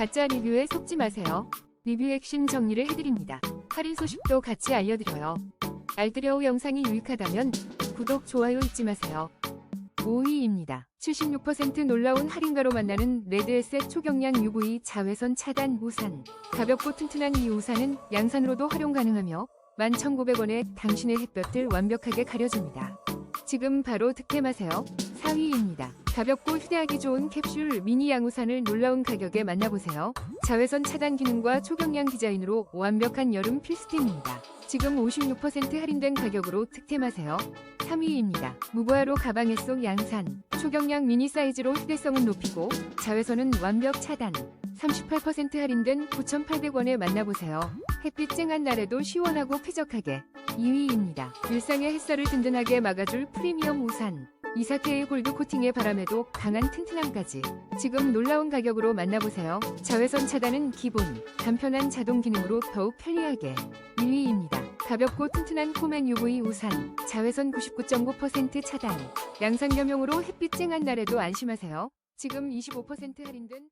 가짜 리뷰에 속지 마세요. 리뷰 핵심 정리를 해드립니다. 할인 소식도 같이 알려드려요. 알뜰여우 영상이 유익하다면 구독, 좋아요 잊지 마세요. 5위입니다. 76% 놀라운 할인가로 만나는 레드에셋 초경량 UV 자외선 차단 우산. 가볍고 튼튼한 이 우산은 양산으로도 활용 가능하며 11,900원에 당신의 햇볕을 완벽하게 가려줍니다. 지금 바로 득템하세요. 4위입니다. 가볍고 휴대하기 좋은 캡슐 미니 양우산을 놀라운 가격에 만나보세요. 자외선 차단 기능과 초경량 디자인으로 완벽한 여름 필수템입니다. 지금 56% 할인된 가격으로 득템하세요. 3위입니다. 무보아로 가방에 속 양산. 초경량 미니 사이즈로 휴대성은 높이고 자외선은 완벽 차단. 38% 할인된 9,800원에 만나보세요. 햇빛 쨍한 날에도 시원하고 쾌적하게. 2위입니다. 일상의 햇살을 든든하게 막아줄 프리미엄 우산. 이사케의 골드 코팅의 바람에도 강한 튼튼함까지. 지금 놀라운 가격으로 만나보세요. 자외선 차단은 기본, 간편한 자동 기능으로 더욱 편리하게. 1위입니다. 가볍고 튼튼한 코맨 UV 우산. 자외선 99.9% 차단. 양산 겸용으로 햇빛 쨍한 날에도 안심하세요. 지금 25% 할인된